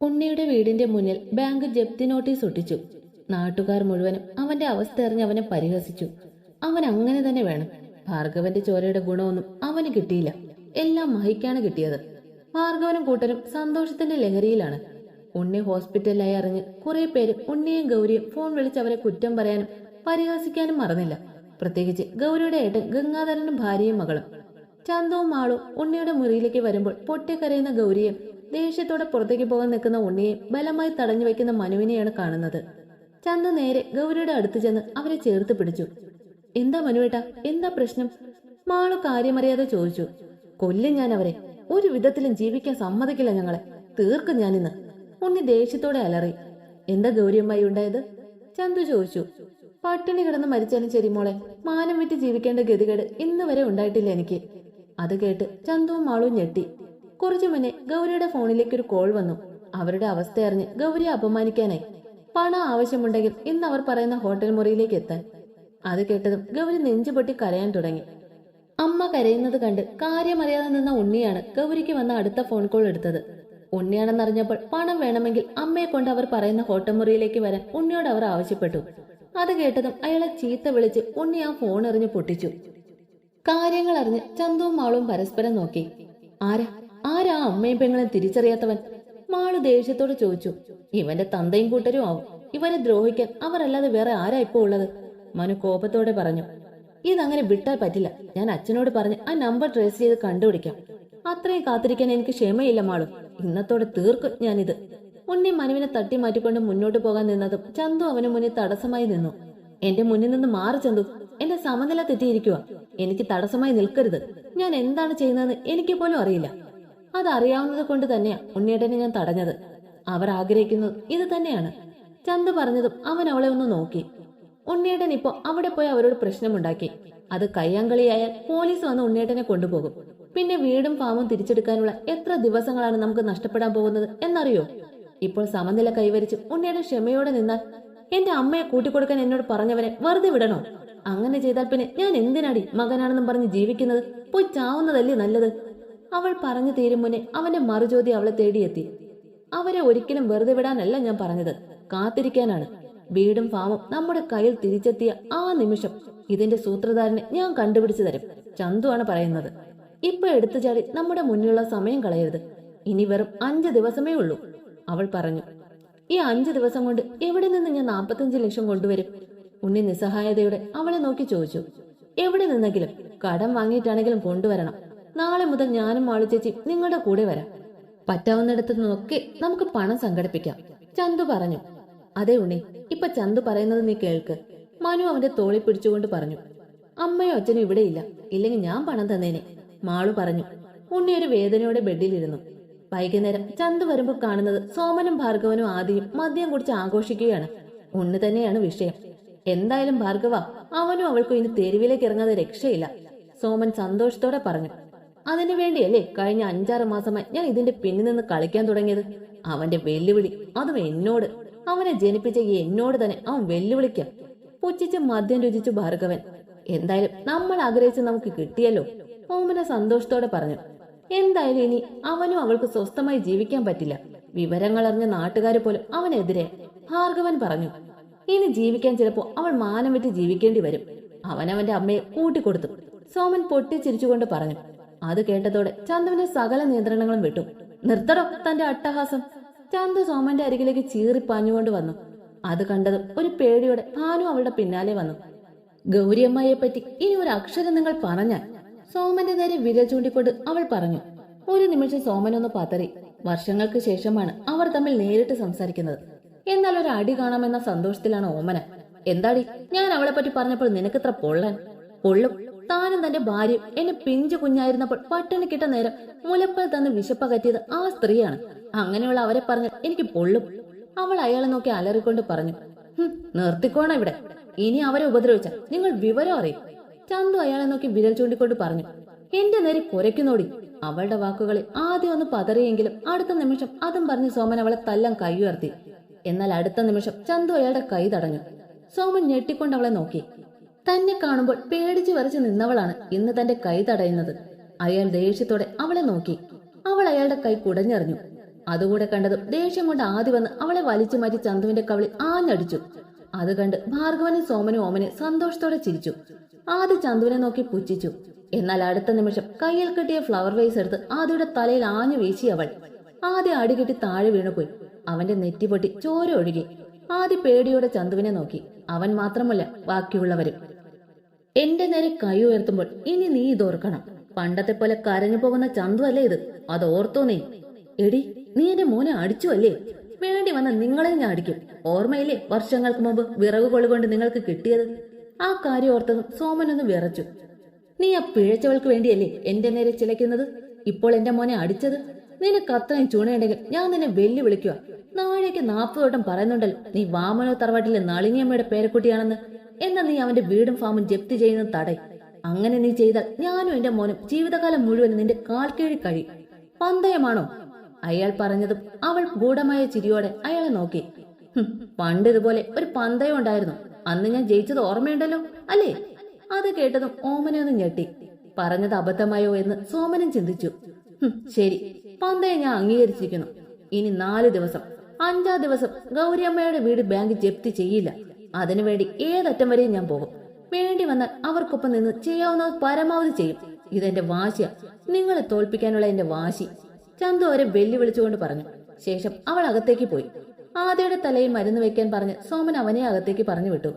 ഉണ്ണിയുടെ വീടിന്റെ മുന്നിൽ ബാങ്ക് ജപ്തി നോട്ടീസ് ഒട്ടിച്ചു. നാട്ടുകാർ മുഴുവനും അവന്റെ അവസ്ഥ അറിഞ്ഞ് അവനെ പരിഹസിച്ചു. അവൻ അങ്ങനെ തന്നെ വേണം. ഭാർഗവന്റെ ചോരയുടെ ഗുണമൊന്നും അവന് കിട്ടിയില്ല. എല്ലാം മഹിക്കാണ് കിട്ടിയത്. ഭാർഗവനും കൂട്ടരും സന്തോഷത്തിന്റെ ലഹരിയിലാണ്. ഉണ്ണി ഹോസ്പിറ്റലിലായി അറിഞ്ഞ് കുറെ പേര് ഉണ്ണിയും ഗൗരിയും ഫോൺ വിളിച്ച് അവരെ കുറ്റം പറയാനും പരിഹസിക്കാനും മറന്നില്ല. പ്രത്യേകിച്ച് ഗൗരിയുടെ ഏട്ടൻ ഗംഗാധരനും ഭാര്യയും മകളും. ചന്തവും മാളും ഉണ്ണിയുടെ മുറിയിലേക്ക് വരുമ്പോൾ പൊട്ടിക്കരയുന്ന ഗൗരിയും ദേഷ്യത്തോടെ പുറത്തേക്ക് പോകാൻ നിൽക്കുന്ന ഉണ്ണിയെ ബലമായി തടഞ്ഞു വെക്കുന്ന മനുവിനെയാണ് കാണുന്നത്. ചന്തു നേരെ ഗൗരിയുടെ അടുത്ത് ചെന്ന് അവരെ ചേർത്ത് പിടിച്ചു. എന്താ മനുവേട്ട? എന്താ പ്രശ്നം? മാളു കാര്യമറിയാതെ ചോദിച്ചു. കൊല്ലും ഞാൻ അവരെ. ഒരു വിധത്തിലും ജീവിക്കാൻ സമ്മതിക്കില്ല ഞങ്ങളെ. തീർക്കും ഞാനിന്ന്. ഉണ്ണി ദേഷ്യത്തോടെ അലറി. എന്താ ഗൗരിയമ്മായി ഉണ്ടായത്? ചന്തു ചോദിച്ചു. പട്ടിണി കിടന്ന് മരിച്ചാലും ശരി മോളെ. മാനം വിറ്റ് ജീവിക്കേണ്ട ഗതികേട് ഇന്ന് വരെ ഉണ്ടായിട്ടില്ല എനിക്ക്. അത് കേട്ട് ചന്തുവും മാളും ഞെട്ടി. കുറച്ചു മുന്നേ ഗൗരിയുടെ ഫോണിലേക്ക് ഒരു കോൾ വന്നു. അവരുടെ അവസ്ഥ അറിഞ്ഞ് ഗൗരിയെ അപമാനിക്കാനായി. പണം ആവശ്യമുണ്ടെങ്കിൽ ഇന്ന് അവർ പറയുന്ന ഹോട്ടൽ മുറിയിലേക്ക് എത്താൻ. അത് കേട്ടതും ഗൗരി നെഞ്ചുപൊട്ടി കരയാൻ തുടങ്ങി. അമ്മ കരയുന്നത് കണ്ട് കാര്യമറിയാതെ നിന്ന ഉണ്ണിയാണ് ഗൗരിക്ക് വന്ന അടുത്ത ഫോൺ കോൾ എടുത്തത്. ഉണ്ണിയാണെന്നറിഞ്ഞപ്പോൾ പണം വേണമെങ്കിൽ അമ്മയെ കൊണ്ട് അവർ പറയുന്ന ഹോട്ടൽ മുറിയിലേക്ക് വരാൻ ഉണ്ണിയോട് അവർ ആവശ്യപ്പെട്ടു. അത് കേട്ടതും അയാളെ ചീത്ത വിളിച്ച് ഉണ്ണി ആ ഫോൺ എറിഞ്ഞ് പൊട്ടിച്ചു. കാര്യങ്ങൾ അറിഞ്ഞ് ചന്തുവും മാളും പരസ്പരം നോക്കി. ആരാ? ആരാ അമ്മയും പെങ്ങളെ തിരിച്ചറിയാത്തവൻ? മാളു ദേഷ്യത്തോട് ചോദിച്ചു. ഇവന്റെ തന്തയും കൂട്ടരും ആവും. ഇവനെ ദ്രോഹിക്കാൻ അവരല്ലാതെ വേറെ ആരാ ഇപ്പോ ഉള്ളത്? മനു കോപത്തോടെ പറഞ്ഞു. ഇതങ്ങനെ വിട്ടാൽ പറ്റില്ല. ഞാൻ അച്ഛനോട് പറഞ്ഞ് ആ നമ്പർ ട്രേസ് ചെയ്ത് കണ്ടുപിടിക്കാം. അത്രയും കാത്തിരിക്കാൻ എനിക്ക് ക്ഷമയില്ല മാളു. ഇന്നത്തോടെ തീർക്കും ഞാനിത്. ഉണ്ണി മനുവിനെ തട്ടി മാറ്റിക്കൊണ്ട് മുന്നോട്ട് പോകാൻ നിന്നതും ചന്തു അവന് മുന്നിൽ തടസ്സമായി നിന്നു. എന്റെ മുന്നിൽ നിന്ന് മാറി ചന്തു എന്റെ സമനില തെറ്റിയിരിക്കുക എനിക്ക് തടസ്സമായി നിൽക്കരുത്. ഞാൻ എന്താണ് ചെയ്യുന്നതെന്ന് എനിക്ക് പോലും അറിയില്ല. അതറിയാവുന്നത് കൊണ്ട് തന്നെയാ ഉണ്ണിയേട്ടനെ ഞാൻ തടഞ്ഞത്. അവർ ആഗ്രഹിക്കുന്നത് ഇത് തന്നെയാണ്. ചന്ത് പറഞ്ഞതും അവൻ അവളെ ഒന്ന് നോക്കി. ഉണ്ണിയേട്ടൻ ഇപ്പോ അവിടെ പോയി അവരോട് പ്രശ്നമുണ്ടാക്കി. അത് കയ്യാങ്കളിയായാൽ പോലീസ് വന്ന് ഉണ്ണിയേട്ടനെ കൊണ്ടുപോകും. പിന്നെ വീടും ഫാമും തിരിച്ചെടുക്കാനുള്ള എത്ര ദിവസങ്ങളാണ് നമുക്ക് നഷ്ടപ്പെടാൻ പോകുന്നത് എന്നറിയോ? ഇപ്പോൾ സമനില കൈവരിച്ച് ഉണ്ണിയുടെ ക്ഷമയോടെ നിന്നാൽ എന്റെ അമ്മയെ കൂട്ടിക്കൊടുക്കാൻ എന്നോട് പറഞ്ഞവരെ വെറുതെ വിടണോ? അങ്ങനെ ചെയ്താൽ പിന്നെ ഞാൻ എന്തിനാടി മകനാണെന്നും പറഞ്ഞ് ജീവിക്കുന്നത്? പോയി ചാവുന്നതല്ലേ നല്ലത്? അവൾ പറഞ്ഞു തീരും മുന്നേ അവന്റെ മറുചോദ്യം അവളെ തേടിയെത്തി. അവരെ ഒരിക്കലും വെറുതെ വിടാനല്ല ഞാൻ പറഞ്ഞത്. കാത്തിരിക്കാനാണ്. വീടും ഫാമും നമ്മുടെ കയ്യിൽ തിരിച്ചെത്തിയ ആ നിമിഷം ഇതിന്റെ സൂത്രധാരനെ ഞാൻ കണ്ടുപിടിച്ചു തരും. ചന്തുവാണ് പറയുന്നത്. ഇപ്പൊ എടുത്തു ചാടി നമ്മുടെ മുന്നിലുള്ള സമയം കളയരുത്. ഇനി വെറും അഞ്ച് ദിവസമേ ഉള്ളൂ. അവൾ പറഞ്ഞു. ഈ അഞ്ചു ദിവസം കൊണ്ട് എവിടെ നിന്ന് ഞാൻ നാൽപ്പത്തഞ്ച് ലക്ഷം കൊണ്ടുവരും? ഉണ്ണി നിസ്സഹായതയോടെ അവളെ നോക്കി ചോദിച്ചു. എവിടെ നിന്നെങ്കിലും കടം വാങ്ങിയിട്ടാണെങ്കിലും കൊണ്ടുവരണം. നാളെ മുതൽ ഞാനും മാളു ചേച്ചി നിങ്ങളുടെ കൂടെ വരാം. പറ്റാവുന്നിടത്തു നിന്നൊക്കെ നമുക്ക് പണം സംഘടിപ്പിക്കാം ചന്തു പറഞ്ഞു. അതേ ഉണ്ണി ഇപ്പൊ ചന്തു പറയുന്നത് നീ കേൾക്ക്. മനു അവന്റെ തോളി പിടിച്ചുകൊണ്ട് പറഞ്ഞു. അമ്മയോ അച്ഛനും ഇവിടെ ഇല്ല ഇല്ലെങ്കിൽ ഞാൻ പണം തന്നേനെ മാളു പറഞ്ഞു. ഉണ്ണി ഒരു വേദനയോടെ ബെഡിലിരുന്നു വൈകുന്നേരം ചന്തു വരുമ്പോൾ കാണുന്നത് സോമനും ഭാർഗവനും ആദ്യം മദ്യം കുടിച്ച് ആഘോഷിക്കുകയാണ്. ഉണ്ണി തന്നെയാണ് വിഷയം. എന്തായാലും ഭാർഗവ അവനും അവൾക്കും ഇനി തെരുവിലേക്ക് ഇറങ്ങാതെ രക്ഷയില്ല. സോമൻ സന്തോഷത്തോടെ പറഞ്ഞു. അതിനു വേണ്ടിയല്ലേ കഴിഞ്ഞ അഞ്ചാറ് മാസമായി ഞാൻ ഇതിന്റെ പിന്നിൽ നിന്ന് കളിക്കാൻ തുടങ്ങിയത്. അവന്റെ വെല്ലുവിളി അതും എന്നോട്. അവനെ ജനിപ്പിച്ച എന്നോട് തന്നെ അവൻ വെല്ലുവിളിക്കാം. പുച്ഛിച്ച് മദ്യം രുചിച്ചു ഭാർഗവൻ എന്തായാലും നമ്മൾ ആഗ്രഹിച്ച് നമുക്ക് കിട്ടിയല്ലോ ഓമന സന്തോഷത്തോടെ പറഞ്ഞു. എന്തായാലും ഇനി അവനും അവൾക്ക് സ്വസ്ഥമായി ജീവിക്കാൻ പറ്റില്ല. വിവരങ്ങൾ അറിഞ്ഞ നാട്ടുകാർ പോലും അവനെതിരെ ഭാർഗവൻ പറഞ്ഞു. ഇനി ജീവിക്കാൻ ചിലപ്പോ അവൾ മാനം വിട്ട് ജീവിക്കേണ്ടി വരും അവനവന്റെ അമ്മയെ കൂട്ടിക്കൊടുത്തു. സോമൻ പൊട്ടിച്ചിരിച്ചുകൊണ്ട് പറഞ്ഞു. അത് കേട്ടതോടെ ചന്തുവിന് സകല നിയന്ത്രണങ്ങളും വിട്ടു. നിർത്തടോ തന്റെ അട്ടഹാസം. ചന്തു സോമന്റെ അരികിലേക്ക് ചീറി പാഞ്ഞുകൊണ്ട് വന്നു. അത് കണ്ടതും ഒരു പേടിയോടെ ഭാനു അവളുടെ പിന്നാലെ വന്നു. ഗൗരിയമ്മയെ പറ്റി ഇനി ഒരു അക്ഷരം നിങ്ങൾ പറഞ്ഞാൽ. സോമന്റെ നേരെ വിരൽ ചൂണ്ടിക്കൊണ്ട് അവൾ പറഞ്ഞു. ഒരു നിമിഷം സോമനൊന്ന് പതറി. വർഷങ്ങൾക്ക് ശേഷമാണ് അവർ തമ്മിൽ നേരിട്ട് സംസാരിക്കുന്നത്. എന്നാൽ ഒരു അടി കാണാമെന്ന സന്തോഷത്തിലാണ് ഓമന. എന്താടി? ഞാൻ അവളെ പറ്റി പറഞ്ഞപ്പോൾ നിനക്കിത്ര പൊള്ളൻ? പൊള്ളും. താനും തന്റെ ഭാര്യയും എന്നെ പിഞ്ചു കുഞ്ഞായിരുന്നപ്പോൾ പട്ടിണി കിട്ട നേരം മുലപ്പൽ തന്ന് വിശപ്പകറ്റിയത് ആ സ്ത്രീയാണ്. അങ്ങനെയുള്ള അവരെ പറഞ്ഞാൽ എനിക്ക് പൊള്ളും. അവൾ അയാളെ നോക്കി അലറിക്കൊണ്ട് പറഞ്ഞു നിർത്തിക്കോണ ഇവിടെ. ഇനി അവരെ ഉപദ്രവിച്ച നിങ്ങൾ വിവരം അറിയും. ചന്തു അയാളെ നോക്കി വിരൽ ചൂണ്ടിക്കൊണ്ട് പറഞ്ഞു എന്റെ നേരെ കുരയ്ക്കുന്നോടി. അവളുടെ വാക്കുകളിൽ ആദ്യം ഒന്ന് പതറിയെങ്കിലും അടുത്ത നിമിഷം അതും പറഞ്ഞ് സോമൻ അവളെ തല്ലം കൈയുയർത്തി എന്നാൽ അടുത്ത നിമിഷം ചന്തു അയാളുടെ കൈ തടഞ്ഞു. സോമൻ ഞെട്ടിക്കൊണ്ട് അവളെ നോക്കി. തന്നെ കാണുമ്പോൾ പേടിച്ചു വരച്ച് നിന്നവളാണ് ഇന്ന് തന്റെ കൈ തടയുന്നത്. അയാൾ ദേഷ്യത്തോടെ അവളെ നോക്കി. അവൾ അയാളുടെ കൈ കുടഞ്ഞെറിഞ്ഞു. അതുകൂടെ കണ്ടതും ദേഷ്യം കൊണ്ട് ആദ്യ വന്ന് അവളെ വലിച്ചു മാറ്റി ചന്തുവിന്റെ കവളി ആഞ്ഞടിച്ചു. അത് കണ്ട് ഭാർഗവനും സോമനും ഓമനെ സന്തോഷത്തോടെ ചിരിച്ചു. ആദ്യ ചന്തുവിനെ നോക്കി പുച്ഛിച്ചു. എന്നാൽ അടുത്ത നിമിഷം കയ്യിൽ കിട്ടിയ ഫ്ലവർ വേസ് എടുത്ത് ആദ്യയുടെ തലയിൽ ആഞ്ഞു വീശി അവൾ. ആദ്യ അടികെട്ടി താഴെ വീണുപോയി. അവന്റെ നെറ്റി പൊട്ടി ചോര ഒഴുകി. ആദ്യ പേടിയോടെ ചന്തുവിനെ നോക്കി. അവൻ മാത്രമല്ല ബാക്കിയുള്ളവരും. എന്റെ നേരെ കൈ ഉയർത്തുമ്പോൾ ഇനി നീ ഇതോർക്കണം പണ്ടത്തെ പോലെ കരഞ്ഞു പോകുന്ന ചന്തു അല്ലേ ഇത്? അത് ഓർത്തോ നീ എടി നീ എന്റെ മോനെ അടിച്ചു അല്ലേ വേണ്ടി വന്ന നിങ്ങളെ ഞാൻ അടിക്കും. ഓർമ്മയില്ലേ വർഷങ്ങൾക്ക് മുമ്പ് വിറക് കൊള്ളുകൊണ്ട് നിങ്ങൾക്ക് കിട്ടിയത്? ആ കാര്യം ഓർത്തതും സോമനൊന്ന് വിറച്ചു. നീ ആ പിഴച്ചവൾക്ക് വേണ്ടിയല്ലേ എന്റെ നേരെ ചിലയ്ക്കുന്നത്? ഇപ്പോൾ എന്റെ മോനെ അടിച്ചത്? നിനക്ക് അത്രയും ചൂണയുണ്ടെങ്കിൽ ഞാൻ നിന്നെ വെല്ലുവിളിക്കുക നാളേക്ക് നാൽപ്പത് വട്ടം പറയുന്നുണ്ടല്ലോ. നീ വാമനോ തറവാട്ടിലെ നളിനിയമ്മയുടെ പേരക്കുട്ടിയാണെന്ന്. എന്നാ നീ അവന്റെ വീടും ഫാമും ജപ്തി ചെയ്യുന്ന തടയും. അങ്ങനെ നീ ചെയ്താൽ ഞാനും എന്റെ മോനും ജീവിതകാലം മുഴുവൻ നിന്റെ കാൽ കീഴി പന്തയമാണോ? അയാൾ പറഞ്ഞതും അവൾ ഗൂഢമായ ചിരിയോടെ അയാളെ നോക്കി. പണ്ട് ഇതുപോലെ ഒരു പന്തയം ഉണ്ടായിരുന്നു. അന്ന് ഞാൻ ജയിച്ചത് ഓർമ്മയുണ്ടല്ലോ അല്ലേ? അത് കേട്ടതും ഓമനെ ഒന്ന് ഞെട്ടി. പറഞ്ഞത് അബദ്ധമായോ എന്ന് സോമനും ചിന്തിച്ചു. ശരി പന്തയം ഞാൻ അംഗീകരിച്ചിരിക്കുന്നു. ഇനി നാല് ദിവസം അഞ്ചാം ദിവസം ഗൗരിയമ്മയുടെ വീട് ബാങ്ക് ജപ്തി ചെയ്യില്ല. അതിനുവേണ്ടി ഏതറ്റം വരെയും ഞാൻ പോകും. വേണ്ടി വന്നാൽ അവർക്കൊപ്പം നിന്ന് ചെയ്യാവുന്ന പരമാവധി ചെയ്യും. ഇതെന്റെ വാശിയാ. നിങ്ങളെ തോൽപ്പിക്കാനുള്ള എന്റെ വാശി. ചന്തു അവരെ വെല്ലുവിളിച്ചുകൊണ്ട് പറഞ്ഞു. ശേഷം അവൾ അകത്തേക്ക് പോയി. ആദ്യയുടെ തലയിൽ മരുന്ന് വെക്കാൻ പറഞ്ഞ് സോമൻ അവനെ അകത്തേക്ക് പറഞ്ഞു വിട്ടു.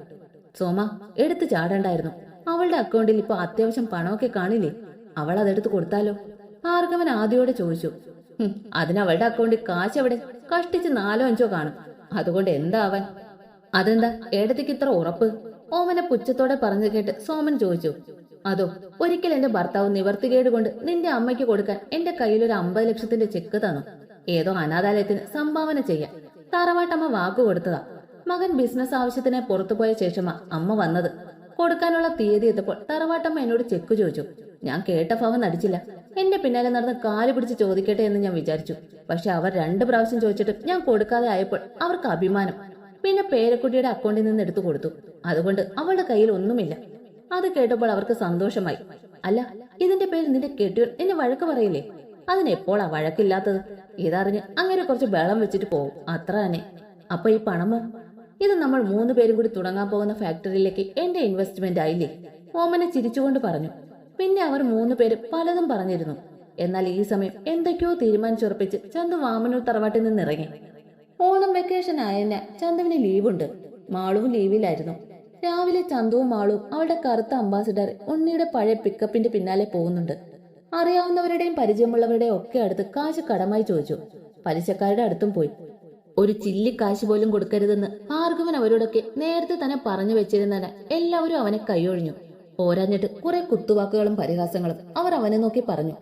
സോമ എടുത്തു ചാടണ്ടായിരുന്നു. അവളുടെ അക്കൗണ്ടിൽ ഇപ്പൊ അത്യാവശ്യം പണമൊക്കെ കാണില്ലേ? അവൾ അതെടുത്ത് കൊടുത്താലോ? ഭാർഗവൻ ആദ്യയോടെ ചോദിച്ചു. അതിനവളുടെ അക്കൗണ്ടിൽ കാശ് എവിടെ? കഷ്ടിച്ച് നാലോ അഞ്ചോ കാണും. അതുകൊണ്ട് എന്താവാൻ അതെന്താ? ഏടത്തേക്ക് ഇത്ര ഉറപ്പ്? ഓമനെ പുച്ഛത്തോടെ പറഞ്ഞു കേട്ട് സോമൻ ചോദിച്ചു. അതോ ഒരിക്കൽ എന്റെ ഭർത്താവ് നിവർത്തികേട് കൊണ്ട് നിന്റെ അമ്മയ്ക്ക് കൊടുക്കാൻ എന്റെ കയ്യിൽ ഒരു അമ്പത് ലക്ഷത്തിന്റെ ചെക്ക് തന്നു. ഏതോ അനാഥാലയത്തിന് സംഭാവന ചെയ്യാൻ. തറവാട്ടമ്മ വാക്കു കൊടുത്തതാ. മകൻ ബിസിനസ് ആവശ്യത്തിന് പുറത്തുപോയ ശേഷമാ അമ്മ വന്നത്. കൊടുക്കാനുള്ള തീയതി എത്തപ്പോൾ തറവാട്ടമ്മ എന്നോട് ചെക്ക് ചോദിച്ചു. ഞാൻ കേട്ട ഭാവം നടിച്ചില്ല. എന്റെ പിന്നാലെ നടന്ന് കാൽ പിടിച്ച് ചോദിക്കട്ടെ എന്ന് ഞാൻ വിചാരിച്ചു. പക്ഷെ അവർ രണ്ട് പ്രാവശ്യം ചോദിച്ചിട്ടും ഞാൻ കൊടുക്കാതെ ആയപ്പോൾ അവർക്ക് അഭിമാനം. പിന്നെ പേരക്കുട്ടിയുടെ അക്കൗണ്ടിൽ നിന്ന് എടുത്തു കൊടുത്തു. അതുകൊണ്ട് അവളുടെ കയ്യിൽ ഒന്നുമില്ല. അത് കേട്ടപ്പോൾ അവർക്ക് സന്തോഷമായി. അല്ല ഇതിന്റെ പേര് നിന്റെ കെട്ടിയോൻ എന്നെ വഴക്ക് പറയില്ലേ? അതിനെപ്പോഴാ വഴക്കില്ലാത്തത്? ഇതറിഞ്ഞ് അങ്ങനെ കുറച്ച് വെള്ളം വെച്ചിട്ട് പോകും. അത്ര തന്നെ. അപ്പൊ ഈ പണമോ ഇത് നമ്മൾ മൂന്ന് പേരും കൂടി തുടങ്ങാൻ പോകുന്ന ഫാക്ടറിയിലേക്ക് എന്റെ ഇൻവെസ്റ്റ്മെന്റ് ആയില്ലേ? ഓമനെ ചിരിച്ചുകൊണ്ട് പറഞ്ഞു. പിന്നെ അവർ മൂന്ന് പേര് പലതും പറഞ്ഞിരുന്നു. എന്നാൽ ഈ സമയം എന്തൊക്കെയോ തീരുമാനിച്ചുറപ്പിച്ച് ചന്തു വാമനൂർ തറവാട്ടിൽ നിന്ന് ഇറങ്ങി ഓണം വെക്കേഷൻ ആയതിനെ ചന്തുവിന് ലീവുണ്ട്. മാളുവും ലീവിലായിരുന്നു. രാവിലെ ചന്തുവും മാളും അവളുടെ കറുത്ത അംബാസിഡർ ഉണ്ണിയുടെ പഴയ പിക്കപ്പിന്റെ പിന്നാലെ പോകുന്നുണ്ട്. അറിയാവുന്നവരുടെയും പരിചയമുള്ളവരുടെയും ഒക്കെ അടുത്ത് കാശ് കടമായി ചോദിച്ചു. പലിശക്കാരുടെ അടുത്തും പോയി. ഒരു ചില്ലി കാശ് പോലും കൊടുക്കരുതെന്ന് ഭാർഗവൻ അവരോടൊക്കെ നേരത്തെ തന്നെ പറഞ്ഞു വെച്ചിരുന്നതിന് എല്ലാവരും അവനെ കൈയൊഴിഞ്ഞു. പോരാഞ്ഞിട്ട് കുറെ കുത്തുവാക്കുകളും പരിഹാസങ്ങളും അവർ അവനെ നോക്കി പറഞ്ഞു.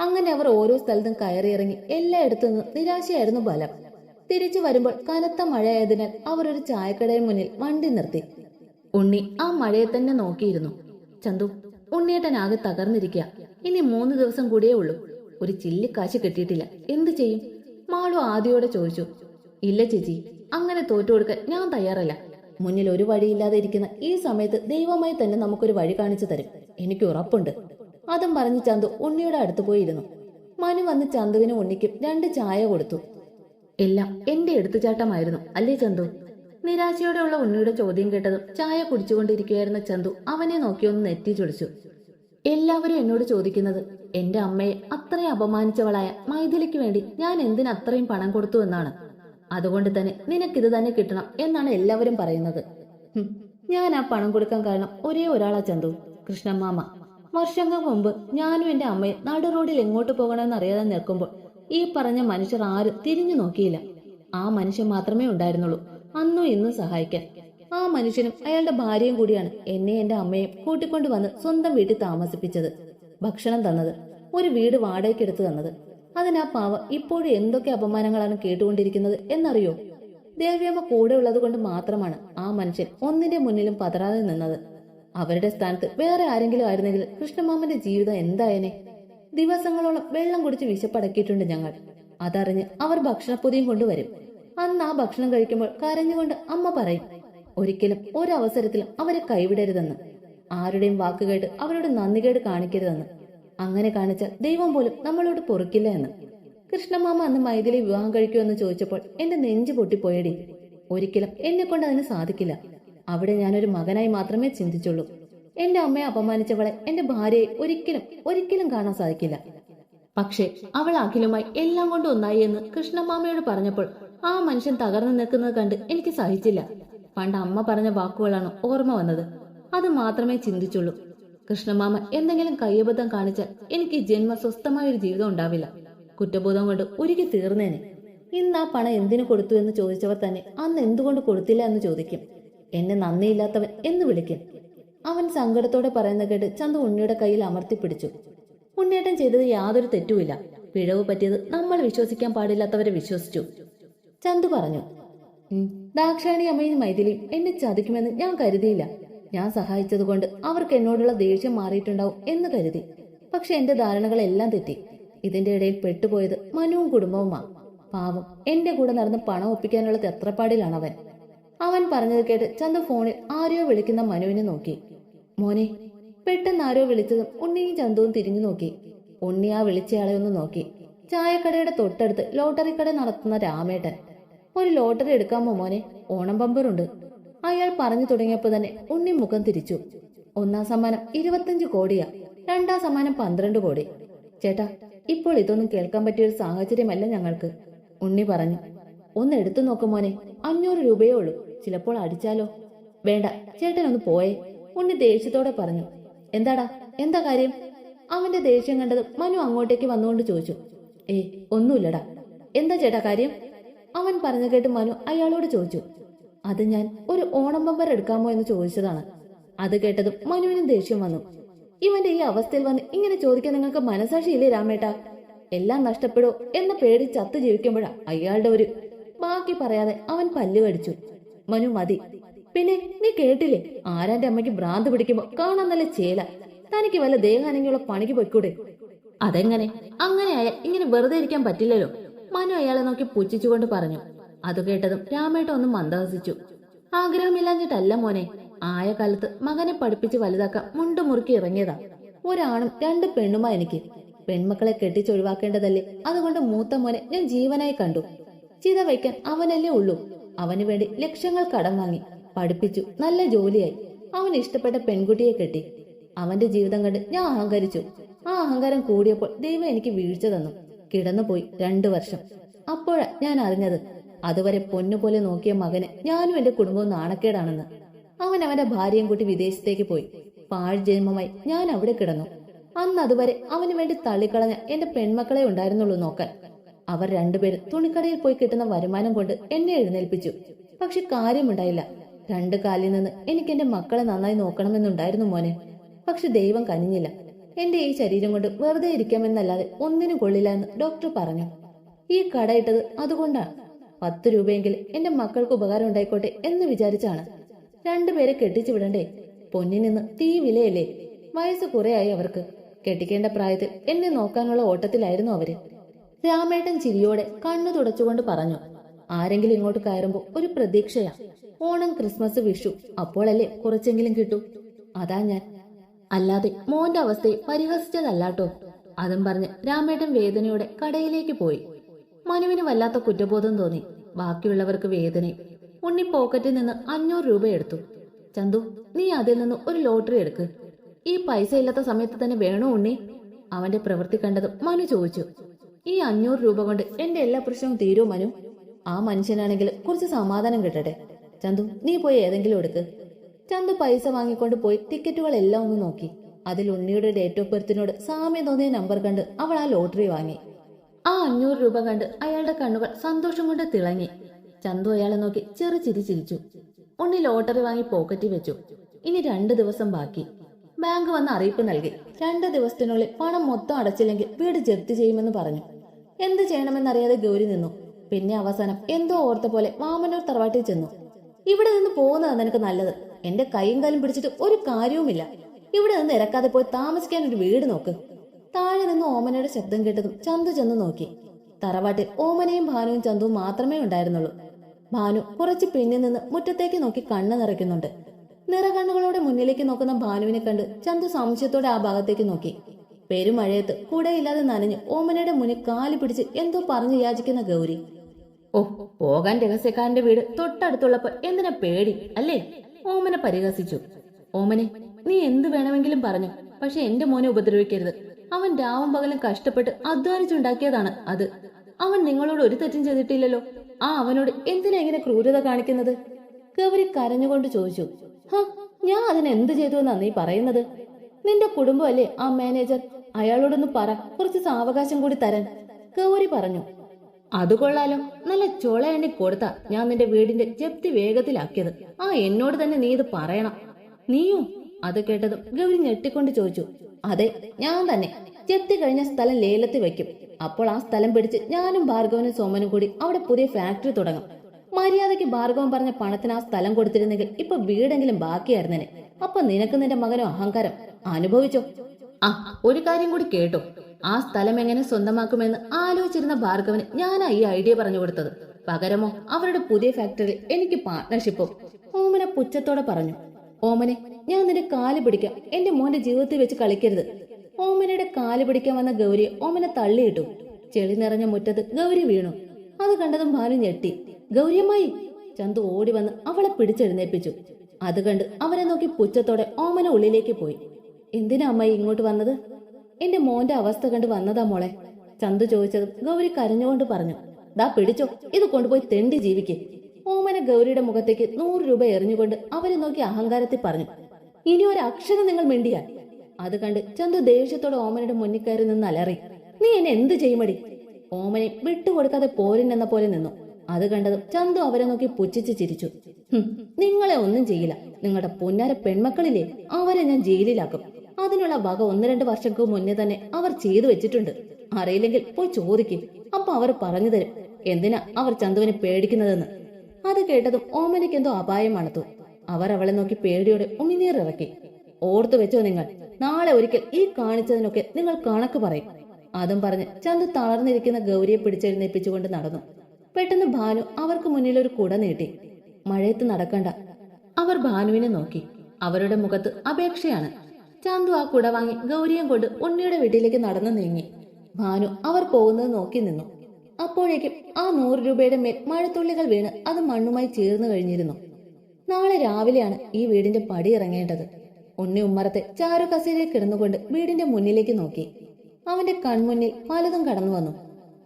അങ്ങനെ അവർ ഓരോ സ്ഥലത്തും കയറിയിറങ്ങി എല്ലായിടത്തുനിന്നും നിരാശയായിരുന്നു ബലം. തിരിച്ചു വരുമ്പോൾ കനത്ത മഴയായതിനാൽ അവർ ഒരു ചായക്കടയിൽ മുന്നിൽ വണ്ടി നിർത്തി. ഉണ്ണി ആ മഴയെ തന്നെ നോക്കിയിരുന്നു. ചന്തു ഉണ്ണിയേട്ടൻ ആകെ തകർന്നിരിക്കുക. ഇനി മൂന്ന് ദിവസം കൂടിയേ ഉള്ളൂ. ഒരു ചില്ലിക്കാശ് കിട്ടിയിട്ടില്ല. എന്ത് ചെയ്യും? മാളു ആദ്യയോടെ ചോദിച്ചു. ഇല്ല ചേച്ചി അങ്ങനെ തോറ്റു കൊടുക്കാൻ ഞാൻ തയ്യാറല്ല. മുന്നിൽ ഒരു വഴിയില്ലാതെ ഇരിക്കുന്ന ഈ സമയത്ത് ദൈവമായി തന്നെ നമുക്കൊരു വഴി കാണിച്ചു തരും. എനിക്ക് ഉറപ്പുണ്ട്. അതും പറഞ്ഞ് ചന്തു ഉണ്ണിയുടെ അടുത്ത് പോയിരുന്നു. മനു വന്ന് ചന്തുവിനും ഉണ്ണിക്കും രണ്ട് ചായ കൊടുത്തു. എല്ലാം എന്റെ എടുത്തുചാട്ടമായിരുന്നു. അല്ലേ ചന്തു? നിരാശയോടെയുള്ള ഉണ്ണിയുടെ ചോദ്യം കേട്ടതും ചായ കുടിച്ചുകൊണ്ടിരിക്കുകയായിരുന്ന ചന്തു അവനെ നോക്കിയൊന്ന് നെറ്റി ചൊളിച്ചു. എല്ലാവരും എന്നോട് ചോദിക്കുന്നത് എന്റെ അമ്മയെ അത്രയും അപമാനിച്ചവളായ മൈഥിലിക്ക് വേണ്ടി ഞാൻ എന്തിന് അത്രയും പണം കൊടുത്തു എന്നാണ്? അതുകൊണ്ട് തന്നെ നിനക്കിത് തന്നെ കിട്ടണം എന്നാണ് എല്ലാവരും പറയുന്നത്. ഞാൻ ആ പണം കൊടുക്കാൻ കാരണം ഒരേ ഒരാളാ ചന്തു. കൃഷ്ണമാമ. വർഷങ്ങൾക്ക് മുമ്പ് ഞാനും എന്റെ അമ്മയെ നാട് റോഡിൽ എങ്ങോട്ട് പോകണമെന്ന് അറിയാതെ നിൽക്കുമ്പോൾ ഈ പറഞ്ഞ മനുഷ്യർ ആരും തിരിഞ്ഞു നോക്കിയില്ല. ആ മനുഷ്യൻ മാത്രമേ ഉണ്ടായിരുന്നുള്ളൂ. അന്നും ഇന്നും സഹായിക്കാൻ. ആ മനുഷ്യനും അയാളുടെ ഭാര്യയും കൂടിയാണ് എന്നെ എന്റെ അമ്മയും കൂട്ടിക്കൊണ്ടു വന്ന് സ്വന്തം വീട്ടിൽ താമസിപ്പിച്ചത്. ഭക്ഷണം തന്നത് ഒരു വീട് വാടകയ്ക്ക് എടുത്തു തന്നത്. അതിനാ പാവ ഇപ്പോഴും എന്തൊക്കെ അപമാനങ്ങളാണ് കേട്ടുകൊണ്ടിരിക്കുന്നത് എന്നറിയോ? ദേവിയമ്മ കൂടെ ഉള്ളത് കൊണ്ട് മാത്രമാണ് ആ മനുഷ്യൻ ഒന്നിന്റെ മുന്നിലും പതറാതെ നിന്നത്. അവരുടെ സ്ഥാനത്ത് വേറെ ആരെങ്കിലും ആയിരുന്നെങ്കിൽ കൃഷ്ണമാമന്റെ ജീവിതം എന്തായനെ? ദിവസങ്ങളോളം വെള്ളം കുടിച്ച് വിശപ്പടക്കിയിട്ടുണ്ട് ഞങ്ങൾ. അതറിഞ്ഞ് അവർ ഭക്ഷണപ്പൊതിയും കൊണ്ടുവരും. അന്ന് ആ ഭക്ഷണം കഴിക്കുമ്പോൾ കരഞ്ഞുകൊണ്ട് അമ്മ പറയും ഒരിക്കലും ഒരവസരത്തിലും അവരെ കൈവിടരുതെന്ന്. ആരുടെയും വാക്ക് കേട്ട് അവരോട് നന്ദികേട് കാണിക്കരുതെന്ന്. അങ്ങനെ കാണിച്ചാൽ ദൈവം പോലും നമ്മളോട് പൊറുക്കില്ല എന്ന്. കൃഷ്ണമാമ അന്ന് മൈഥിലി വിവാഹം കഴിക്കൂ എന്ന് ചോദിച്ചപ്പോൾ എന്റെ നെഞ്ചു പൊട്ടിപ്പോയടി. ഒരിക്കലും എന്നെ കൊണ്ട് അതിന് സാധിക്കില്ല. അവിടെ ഞാനൊരു മകനായി മാത്രമേ ചിന്തിച്ചുള്ളൂ. എന്റെ അമ്മയെ അപമാനിച്ചവളെ എന്റെ ഭാര്യയെ ഒരിക്കലും ഒരിക്കലും കാണാൻ സാധിക്കില്ല. പക്ഷേ അവൾ അഖിലുമായി എല്ലാം കൊണ്ടും ഒന്നായി എന്ന് കൃഷ്ണമാമയോട് പറഞ്ഞപ്പോൾ ആ മനുഷ്യൻ തകർന്നു നിൽക്കുന്നത് കണ്ട് എനിക്ക് സഹിച്ചില്ല. പണ്ട് അമ്മ പറഞ്ഞ വാക്കുകളാണ് ഓർമ്മ വന്നത്. അത് മാത്രമേ ചിന്തിച്ചുള്ളൂ. കൃഷ്ണമാമ എന്തെങ്കിലും കയ്യബദ്ധം കാണിച്ചാൽ എനിക്ക് ജന്മ സ്വസ്ഥമായ ഒരു ജീവിതം ഉണ്ടാവില്ല. കുറ്റബോധം കൊണ്ട് ഉരുകി തീർന്നേനെ. ഇന്ന് ആ പണം എന്തിനു കൊടുത്തു എന്ന് ചോദിച്ചവർ തന്നെ അന്ന് എന്തുകൊണ്ട് കൊടുത്തില്ല എന്ന് ചോദിക്കും. എന്നെ നന്ദിയില്ലാത്തവൻ എന്ന് വിളിക്കും. അവൻ സങ്കടത്തോടെ പറയുന്ന കേട്ട് ചന്തു ഉണ്ണിയുടെ കയ്യിൽ അമർത്തിപ്പിടിച്ചു ഉണ്ണിയേട്ടൻ ചെയ്തത് യാതൊരു തെറ്റുമില്ല. പിഴവ് പറ്റിയത് നമ്മൾ വിശ്വസിക്കാൻ പാടില്ലാത്തവരെ വിശ്വസിച്ചു. ചന്തു പറഞ്ഞു ദാക്ഷാണി അമ്മയും മൈഥിലിയും എന്നെ ചതിക്കുമെന്ന് ഞാൻ കരുതിയില്ല. ഞാൻ സഹായിച്ചതുകൊണ്ട് അവർക്ക് എന്നോടുള്ള ദേഷ്യം മാറിയിട്ടുണ്ടാവും എന്ന് കരുതി. പക്ഷെ എന്റെ ധാരണകളെല്ലാം തെറ്റി. ഇതിന്റെ ഇടയിൽ പെട്ടുപോയത് മനുവും കുടുംബവുമാ. പാവം എന്റെ കൂടെ നടന്ന് പണം ഒപ്പിക്കാനുള്ള തെത്രപ്പാടിലാണ് അവൻ അവൻ പറഞ്ഞത് കേട്ട് ചന്തു ഫോണിൽ ആരെയോ വിളിക്കുന്ന മനുവിനെ നോക്കി. മോനെ പെട്ടെന്ന് ആരോ വിളിച്ചതും ഉണ്ണിയും ചന്തുവും തിരിഞ്ഞു നോക്കി. ഉണ്ണി ആ വിളിച്ചയാളെ ഒന്ന് നോക്കി. ചായക്കടയുടെ തൊട്ടടുത്ത് ലോട്ടറി കട നടത്തുന്ന രാമേട്ടൻ. ഒരു ലോട്ടറി എടുക്കാമോ മോനെ? ഓണം പമ്പറുണ്ട്. അയാൾ പറഞ്ഞു തുടങ്ങിയപ്പോൾ തന്നെ ഉണ്ണി മുഖം തിരിച്ചു. ഒന്നാം സമ്മാനം ഇരുപത്തഞ്ച് കോടിയാ. രണ്ടാം സമ്മാനം പന്ത്രണ്ട് കോടി. ചേട്ടാ ഇപ്പോൾ ഇതൊന്നും കേൾക്കാൻ പറ്റിയ ഒരു സാഹചര്യമല്ല ഞങ്ങൾക്ക്. ഉണ്ണി പറഞ്ഞു. ഒന്ന് എടുത്തു നോക്ക് മോനെ. അഞ്ഞൂറ് രൂപയേ ഉള്ളൂ. ചിലപ്പോൾ അടിച്ചാലോ? വേണ്ട ചേട്ടൻ ഒന്ന് പോയേ. ഉണ്ണി ദേഷ്യത്തോടെ പറഞ്ഞു എന്താടാ? എന്താ കാര്യം? അവന്റെ ദേഷ്യം കണ്ടത് മനു അങ്ങോട്ടേക്ക് വന്നുകൊണ്ട് ചോദിച്ചു ഏ ഒന്നുമില്ലടാ. എന്താ ചേട്ടാ കാര്യം? അവൻ പറഞ്ഞു കേട്ട് മനു അയാളോട് ചോദിച്ചു അത് ഞാൻ ഒരു ഓണം ബമ്പർ എടുക്കാമോ എന്ന് ചോദിച്ചതാണ്. അത് കേട്ടതും മനുവിനും ദേഷ്യം വന്നു. ഇവന്റെ ഈ അവസ്ഥയിൽ വന്ന് ഇങ്ങനെ ചോദിക്കാൻ നിങ്ങൾക്ക് മനസാക്ഷിയില്ലേ രാമേട്ടാ? എല്ലാം നഷ്ടപ്പെടോ എന്ന പേടി ചത്തു ജീവിക്കുമ്പോഴാ അയാളുടെ ഒരു ബാക്കി പറയാതെ അവൻ പല്ലു കടിച്ചു. മനു മതി. പിന്നെ നീ കേട്ടില്ലേ? ആരാന്റെ അമ്മയ്ക്ക് ഭ്രാന്ത് പിടിക്കുമ്പോ കാണാൻ നല്ല ചേല. തനിക്ക് വല്ല ദേഹാനെങ്കിലുള്ള പണിക്ക് പൊയ്ക്കൂടെ? അതെങ്ങനെ? അങ്ങനെ അയാൾ ഇങ്ങനെ വെറുതെ ഇരിക്കാൻ പറ്റില്ലല്ലോ. മനു അയാളെ നോക്കി പുച്ഛിച്ചുകൊണ്ട് പറഞ്ഞു. അത് കേട്ടതും രാമേട്ട ഒന്ന് മന്ദഹസിച്ചു. ആഗ്രഹമില്ലാഞ്ഞിട്ടല്ല മോനെ. ആയ കാലത്ത് മകനെ പഠിപ്പിച്ച് വലുതാക്കാൻ മുണ്ടു മുറുക്കി ഇറങ്ങിയതാ. ഒരാണും രണ്ട് പെണ്ണുമാ എനിക്ക്. പെൺമക്കളെ കെട്ടിച്ചൊഴിവാക്കേണ്ടതല്ലേ? അതുകൊണ്ട് മൂത്ത മോനെ ഞാൻ ജീവനായി കണ്ടു. ചിത വയ്ക്കാൻ അവനല്ലേ ഉള്ളൂ. അവന് വേണ്ടി ലക്ഷങ്ങൾ കടം വാങ്ങി പഠിപ്പിച്ചു. നല്ല ജോലിയായി. അവൻ ഇഷ്ടപ്പെട്ട പെൺകുട്ടിയെ കെട്ടി. അവന്റെ ജീവിതം കണ്ട് ഞാൻ അഹങ്കരിച്ചു. ആ അഹങ്കാരം കൂടിയപ്പോൾ ദൈവം എനിക്ക് വീഴ്ച തന്നു. കിടന്നുപോയി രണ്ടു വർഷം. അപ്പോഴാ ഞാൻ അറിഞ്ഞത് അതുവരെ പൊന്നുപോലെ നോക്കിയ മകന് ഞാനും എന്റെ കുടുംബവും നാണക്കേടാണെന്ന്. അവൻ അവന്റെ ഭാര്യയും കൂട്ടി വിദേശത്തേക്ക് പോയി. പാഴ് ജന്മമായി ഞാൻ അവിടെ കിടന്നു. അന്ന് അതുവരെ അവന് വേണ്ടി തള്ളിക്കളഞ്ഞ എന്റെ പെൺമക്കളെ ഉണ്ടായിരുന്നുള്ളൂ നോക്കാൻ. അവർ രണ്ടുപേരും തുണിക്കടയിൽ പോയി കിട്ടുന്ന വരുമാനം കൊണ്ട് എന്നെ എഴുന്നേൽപ്പിച്ചു. പക്ഷെ കാര്യമുണ്ടായില്ല. രണ്ട് കാലിൽ നിന്ന് എനിക്ക് എന്റെ മക്കളെ നന്നായി നോക്കണമെന്നുണ്ടായിരുന്നു മോനെ. പക്ഷെ ദൈവം കനിഞ്ഞില്ല. എന്റെ ഈ ശരീരം കൊണ്ട് വെറുതെ ഇരിക്കാമെന്നല്ലാതെ ഒന്നിനും കൊള്ളില്ല എന്ന് ഡോക്ടർ പറഞ്ഞു. ഈ കട ഇട്ടത് അതുകൊണ്ടാണ്. പത്ത് രൂപയെങ്കിലും എന്റെ മക്കൾക്ക് ഉപകാരം ഉണ്ടായിക്കോട്ടെ എന്ന് വിചാരിച്ചാണ്. രണ്ടുപേരെ കെട്ടിച്ചു വിടണ്ടേ? പൊന്നിനിന്ന് തീ വിലയല്ലേ? വയസ്സ് കുറെയായി അവർക്ക്. കെട്ടിക്കേണ്ട പ്രായത്തിൽ എന്നെ നോക്കാനുള്ള ഓട്ടത്തിലായിരുന്നു അവർ. രാമേട്ടൻ ചിരിയോടെ കണ്ണു തുടച്ചുകൊണ്ട് പറഞ്ഞു ആരെങ്കിലും ഇങ്ങോട്ട് കയറുമ്പോൾ ഒരു പ്രതീക്ഷയാ. ഓണം ക്രിസ്മസ് വിഷു അപ്പോഴല്ലേ കുറച്ചെങ്കിലും കിട്ടൂ. അതാ ഞാൻ. അല്ലാതെ മോന്റെ അവസ്ഥയെ പരിഹസിച്ചതല്ലാട്ടോ. അതും പറഞ്ഞ് രാമേട്ടൻ വേദനയോടെ കടയിലേക്ക് പോയി. മനുവിന് വല്ലാത്ത കുറ്റബോധം തോന്നി. ബാക്കിയുള്ളവർക്ക് വേദനയും ഉണ്ണി പോക്കറ്റിൽ നിന്ന് അഞ്ഞൂറ് രൂപ എടുത്തു. ചന്തു നീ അതിൽ നിന്ന് ഒരു ലോട്ടറി എടുക്ക്. ഈ പൈസ ഇല്ലാത്ത സമയത്ത് തന്നെ വേണോ ഉണ്ണി? അവന്റെ പ്രവൃത്തി കണ്ടതും മനു ചോദിച്ചു. ഈ അഞ്ഞൂറ് രൂപ കൊണ്ട് എന്റെ എല്ലാ പ്രശ്നവും തീരൂ മനു. ആ മനുഷ്യനാണെങ്കിൽ കുറച്ച് സമാധാനം കിട്ടട്ടെ. ചന്തു നീ പോയി ഏതെങ്കിലും എടുക്ക്. ചന്തു പൈസ വാങ്ങിക്കൊണ്ട് പോയി ടിക്കറ്റുകളെല്ലാം ഒന്ന് നോക്കി. അതിൽ ഉണ്ണിയുടെ ഡേറ്റ് ഓഫ് ബർത്തിനോട് സാമ്യം തോന്നിയ നമ്പർ കണ്ട് അവൾ ആ ലോട്ടറി വാങ്ങി. ആ അഞ്ഞൂറ് രൂപ കണ്ട് അയാളുടെ കണ്ണുകൾ സന്തോഷം കൊണ്ട് തിളങ്ങി. ചന്തു അയാളെ നോക്കി ചെറു ചിരി ചിരിച്ചു. ഉണ്ണി ലോട്ടറി വാങ്ങി പോക്കറ്റിൽ വെച്ചു. ഇനി രണ്ട് ദിവസം ബാക്കി. ബാങ്ക് വന്ന് അറിയിപ്പ് നൽകി. രണ്ട് ദിവസത്തിനുള്ളിൽ പണം മൊത്തം അടച്ചില്ലെങ്കിൽ വീട് ജപ്തി ചെയ്യുമെന്ന് പറഞ്ഞു. എന്ത് ചെയ്യണമെന്നറിയാതെ ഗൗരി നിന്നു. പിന്നെ അവസാനം എന്തോ ഓർത്ത പോലെ വാമനൂർ തറവാട്ടിൽ ചെന്നു. ഇവിടെ നിന്ന് പോകുന്നതാണ് നിനക്ക് നല്ലത്. എന്റെ കൈയും കാലും പിടിച്ചിട്ട് ഒരു കാര്യവുമില്ല. ഇവിടെ നിന്ന് ഇറക്കാതെ പോയി താമസിക്കാൻ ഒരു വീട് നോക്ക്. താഴെ നിന്ന് ഓമനയുടെ ശബ്ദം കേട്ടതും ചന്തു ചെന്ന് നോക്കി. തറവാട്ടിൽ ഓമനയും ഭാനുവും ചന്തുവും മാത്രമേ ഉണ്ടായിരുന്നുള്ളൂ. ഭാനു കുറച്ച് പിന്നിൽ നിന്ന് മുറ്റത്തേക്ക് നോക്കി കണ്ണ് നിറയ്ക്കുന്നുണ്ട്. നിറകണ്ണുകളോടെ മുന്നിലേക്ക് നോക്കുന്ന ഭാനുവിനെ കണ്ട് ചന്തു സംശയത്തോടെ ആ ഭാഗത്തേക്ക് നോക്കി. പെരുമഴയത്ത് കൂടെയില്ലാതെ നനഞ്ഞ് ഓമനയുടെ മുന്നിൽ കാലി പിടിച്ച് എന്തോ പറഞ്ഞു യാചിക്കുന്ന ഗൗരി. ഓ പോകാൻ രഹസ്യക്കാരന്റെ വീട് തൊട്ടടുത്തുള്ളപ്പോ എന്തിനാ പേടി അല്ലേ? ഓമന പരിഹസിച്ചു. ഓമനെ നീ എന്ത് വേണമെങ്കിലും പറഞ്ഞു പക്ഷെ എന്റെ മോനെ ഉപദ്രവിക്കരുത്. അവൻ രാവും പകലും കഷ്ടപ്പെട്ട് അധ്വാനിച്ചുണ്ടാക്കിയതാണ് അത്. അവൻ നിങ്ങളോട് ഒരു തെറ്റും ചെയ്തിട്ടില്ലല്ലോ. ആ അവനോട് എന്തിനാ ഇങ്ങനെ ക്രൂരത കാണിക്കുന്നത്? ഗൗരി കരഞ്ഞുകൊണ്ട് ചോദിച്ചു. ഹ ഞാൻ അതിനെന്ത് ചെയ്തു എന്നാ നീ പറയുന്നത്? നിന്റെ കുടുംബമല്ലേ ആ മാനേജർ? അയാളോടൊന്ന് പറ. കുറച്ച് സാവകാശം കൂടി തരാൻ. ഗൗരി പറഞ്ഞു. അത് കൊള്ളാലോ. നല്ല ചുളയണ്ടി കൊടുത്ത ഞാൻ നിന്റെ വീടിന്റെ ജപ്തി വേഗത്തിലാക്കിയത്. ആ എന്നോട് തന്നെ നീ ഇത് പറയണം. നീയോ? അത് കേട്ടതും ഗൗരി ഞെട്ടിക്കൊണ്ട് ചോദിച്ചു. അതെ ഞാൻ തന്നെ. ജപ്തി കഴിഞ്ഞ സ്ഥലം ലേലത്തിൽ വെക്കും. അപ്പോൾ ആ സ്ഥലം പിടിച്ച് ഞാനും ഭാർഗവനും സോമനും കൂടി അവിടെ പുതിയ ഫാക്ടറി തുടങ്ങും. മര്യാദയ്ക്ക് ഭാർഗവൻ പറഞ്ഞ പണത്തിന് ആ സ്ഥലം കൊടുത്തിരുന്നെങ്കിൽ ഇപ്പൊ വീടെങ്കിലും ബാക്കിയായിരുന്നേനെ. അപ്പൊ നിനക്ക് നിന്റെ മകനോ അഹങ്കാരം അനുഭവിച്ചോ? ആ ഒരു കാര്യം കൂടി കേട്ടോ. ആ സ്ഥലം എങ്ങനെ സ്വന്തമാക്കുമെന്ന് ആലോചിച്ചിരുന്ന ഭാർഗവന് ഞാനാ ഈ ഐഡിയ പറഞ്ഞു കൊടുത്തത്. പകരമോ അവരുടെ പുതിയ ഫാക്ടറിയിൽ എനിക്ക് പാർട്ട്ണർഷിപ്പും ഓമന പുച്ഛത്തോടെ പറഞ്ഞു ഓമനെ ഞാൻ നിന്റെ കാൽ പിടിക്കാം. എന്റെ മോന്റെ ജീവിതത്തിൽ വെച്ച് കളിക്കരുത്. ഓമനയുടെ കാൽ പിടിക്കാൻ വന്ന ഗൗരിയെ ഓമനെ തള്ളിയിട്ടു. ചെളി നിറഞ്ഞ മുറ്റത്ത് ഗൗരി വീണു. അത് കണ്ടതും ഭാനു ഞെട്ടി. ഗൗരിയമ്മായി ചന്തു ഓടി വന്ന് അവളെ പിടിച്ചെഴുന്നേൽപ്പിച്ചു അത് കണ്ട് അവനെ നോക്കി പുച്ഛത്തോടെ ഓമന ഉള്ളിലേക്ക് പോയി. എന്തിനാ അമ്മായി ഇങ്ങോട്ട് വന്നത്? എന്റെ മോന്റെ അവസ്ഥ കണ്ട് വന്നതാ മോളെ. ചന്തു ചോദിച്ചതും ഗൗരി കരഞ്ഞുകൊണ്ട് പറഞ്ഞു ദാ പിടിച്ചോ ഇത് കൊണ്ടുപോയി തെണ്ടി ജീവിക്ക്. ഓമന ഗൗരിയുടെ മുഖത്തേക്ക് നൂറ് രൂപ എറിഞ്ഞുകൊണ്ട് അവരെ നോക്കി അഹങ്കാരത്തിൽ പറഞ്ഞു ഇനി ഒരു അക്ഷരം നിങ്ങൾ മിണ്ടിയാൽ. അത് കണ്ട് ചന്തു ദേഷ്യത്തോടെ ഓമനയുടെ മുന്നിൽ കയറി നിന്ന് അലറി നീ എന്നെ എന്ത് ചെയ്യുമടി? ഓമനെ വിട്ടുകൊടുക്കാതെ പോരിനെന്ന പോലെ നിന്നു. അത് കണ്ടതും ചന്തു അവരെ നോക്കി പുച്ഛിച്ച് ചിരിച്ചു നിങ്ങളെ ഒന്നും ചെയ്യില്ല. നിങ്ങളുടെ പൊന്നാര പെൺമക്കളില്ലേ അവരെ ഞാൻ ജയിലിലാക്കും. അതിനുള്ള വക ഒന്ന് രണ്ട് വർഷങ്ങൾക്ക് മുന്നേ തന്നെ അവർ ചെയ്തു വെച്ചിട്ടുണ്ട്. അറിയില്ലെങ്കിൽ പോയി ചോദിക്കും. അപ്പൊ അവർ പറഞ്ഞു തരും. എന്തിനാ അവർ ചന്തുവിനെ പേടിക്കുന്നതെന്ന്. അത് കേട്ടതും ഓമനയ്ക്ക് എന്തോ അപായം മണത്തു. അവർ അവളെ നോക്കി പേടിയോടെ ഉമിനീർ ഇറക്കി ഓർത്തു വെച്ചോ നിങ്ങൾ നാളെ ഒരിക്കൽ ഈ കാണിച്ചതിനൊക്കെ നിങ്ങൾ കണക്ക് പറയും. അതും പറഞ്ഞ് ചന്തു തളർന്നിരിക്കുന്ന ഗൗരിയെ പിടിച്ചെഴുന്നേൽപ്പിച്ചുകൊണ്ട് നടന്നു. പെട്ടെന്ന് ഭാനു അവർക്ക് മുന്നിൽ ഒരു കുട നീട്ടി. മഴയത്ത് നടക്കണ്ട. അവർ ഭാനുവിനെ നോക്കി. അവരുടെ മുഖത്ത് അപേക്ഷയാണ്. ചന്തു ആ കുട വാങ്ങി ഗൗരിയും കൊണ്ട് ഉണ്ണിയുടെ വീട്ടിലേക്ക് നടന്നു നീങ്ങി. ഭാനു അവർ പോകുന്നത് നോക്കി നിന്നു. അപ്പോഴേക്കും ആ നൂറ് രൂപയുടെ മേൽ മഴത്തുള്ളികൾ വീണ് അത് മണ്ണുമായി ചേർന്നു കഴിഞ്ഞിരുന്നു. നാളെ രാവിലെയാണ് ഈ വീടിന്റെ പടി ഇറങ്ങേണ്ടത്. ഉണ്ണി ഉമ്മറത്തെ ചാരു കസേരയിൽ കിടന്നുകൊണ്ട് വീടിന്റെ മുന്നിലേക്ക് നോക്കി. അവന്റെ കൺമുന്നിൽ പലതും കടന്നു വന്നു.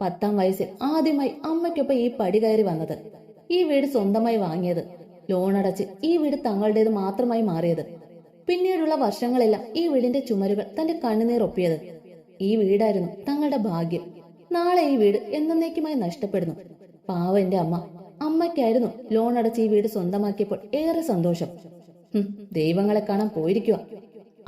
പത്താം വയസ്സിൽ ആദ്യമായി അമ്മയ്ക്കൊപ്പം ഈ പടി കയറി വന്നത്. ഈ വീട് സ്വന്തമായി വാങ്ങിയത്. ലോൺ അടച്ച് ഈ വീട് തങ്ങളുടേത് മാത്രമായി മാറിയത്. പിന്നീടുള്ള വർഷങ്ങളെല്ലാം ഈ വീടിന്റെ ചുമരുകൾ തന്റെ കണ്ണുനീർ ഒപ്പിയത്. ഈ വീടായിരുന്നു തങ്ങളുടെ ഭാഗ്യം. നാളെ ഈ വീട് എന്നേക്കുമായി നഷ്ടപ്പെടുന്നു. പാവ എന്റെ അമ്മ. അമ്മയ്ക്കായിരുന്നു ലോൺ അടച്ച് ഈ വീട് സ്വന്തമാക്കിയപ്പോൾ ഏറെ സന്തോഷം. ദൈവങ്ങളെ കാണാൻ പോയിരിക്കുക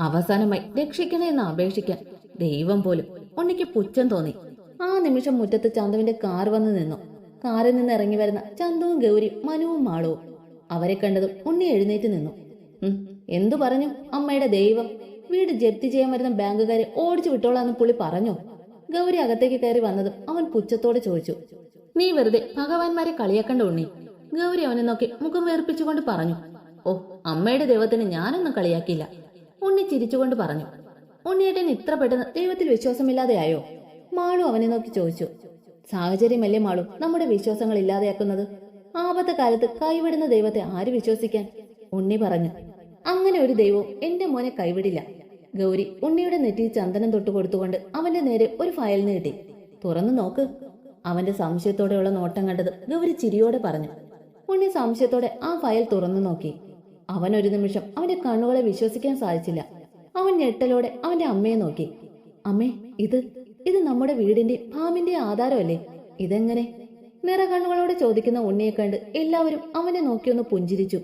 അവസാനമായി രക്ഷിക്കണേ എന്ന് അപേക്ഷിക്കാൻ ദൈവം പോലും ഉണ്ണിക്ക് പുച്ഛം തോന്നി. ആ നിമിഷം മുറ്റത്ത് ചന്തുവിന്റെ കാർ വന്ന് നിന്നു. കാറിൽ നിന്ന് ഇറങ്ങി വരുന്ന ചന്തുവും ഗൗരിയും മനുവും മാളവും. അവരെ കണ്ടതും ഉണ്ണി എഴുന്നേറ്റ് നിന്നു. എന്തു പറഞ്ഞു? അമ്മയുടെ ദൈവം. വീട് ജപ്തി ചെയ്യാൻ വരുന്ന ബാങ്കുകാരെ ഓടിച്ചു വിട്ടോളാന്ന് പുള്ളി പറഞ്ഞു. ഗൗരി അകത്തേക്ക് കയറി വന്നതും അവൻ പുച്ഛത്തോടെ ചോദിച്ചു. നീ വെറുതെ ഭഗവാന്മാരെ കളിയാക്കണ്ട ഉണ്ണി. ഗൗരി അവനെ നോക്കി മുഖം വേർപ്പിച്ചുകൊണ്ട് പറഞ്ഞു. ഓ അമ്മയുടെ ദൈവത്തിന് ഞാനൊന്നും കളിയാക്കിയില്ല. ഉണ്ണി ചിരിച്ചുകൊണ്ട് പറഞ്ഞു. ഉണ്ണിയേട്ടൻ ഇത്ര പെട്ടെന്ന് ദൈവത്തിൽ വിശ്വാസമില്ലാതെയായോ മാളു അവനെ നോക്കി ചോദിച്ചു. സാഹചര്യമല്ലേ മാളു നമ്മുടെ വിശ്വാസങ്ങൾ ഇല്ലാതെയാക്കുന്നത്? ആപത്ത കാലത്ത് കൈവിടുന്ന ദൈവത്തെ ആര് വിശ്വസിക്കാൻ? ഉണ്ണി പറഞ്ഞു. അങ്ങനെ ഒരു ദൈവവും എന്റെ മോനെ കൈവിടില്ല. ഗൗരി ഉണ്ണിയുടെ നെറ്റിയിൽ ചന്ദനം തൊട്ട് കൊടുത്തുകൊണ്ട് അവന്റെ നേരെ ഒരു ഫയൽ നീട്ടി. തുറന്നു നോക്ക്. അവന്റെ സംശയത്തോടെയുള്ള നോട്ടം കണ്ടത് ഗൗരി ചിരിയോടെ പറഞ്ഞു. ഉണ്ണി സംശയത്തോടെ ആ ഫയൽ തുറന്നു നോക്കി. അവൻ ഒരു നിമിഷം അവന്റെ കണ്ണുകളെ വിശ്വസിക്കാൻ സാധിച്ചില്ല. അവൻ ഞെട്ടലോടെ അവന്റെ അമ്മയെ നോക്കി. അമ്മേ ഇത് ഇത് നമ്മുടെ വീടിന്റെ ഭാമിന്റെ ആധാരമല്ലേ? ഇതെങ്ങനെ? നിറകണ്ണുകളോടെ ചോദിക്കുന്ന ഉണ്ണിയെ കണ്ട് എല്ലാവരും അവനെ നോക്കിയൊന്ന് പുഞ്ചിരിച്ചു.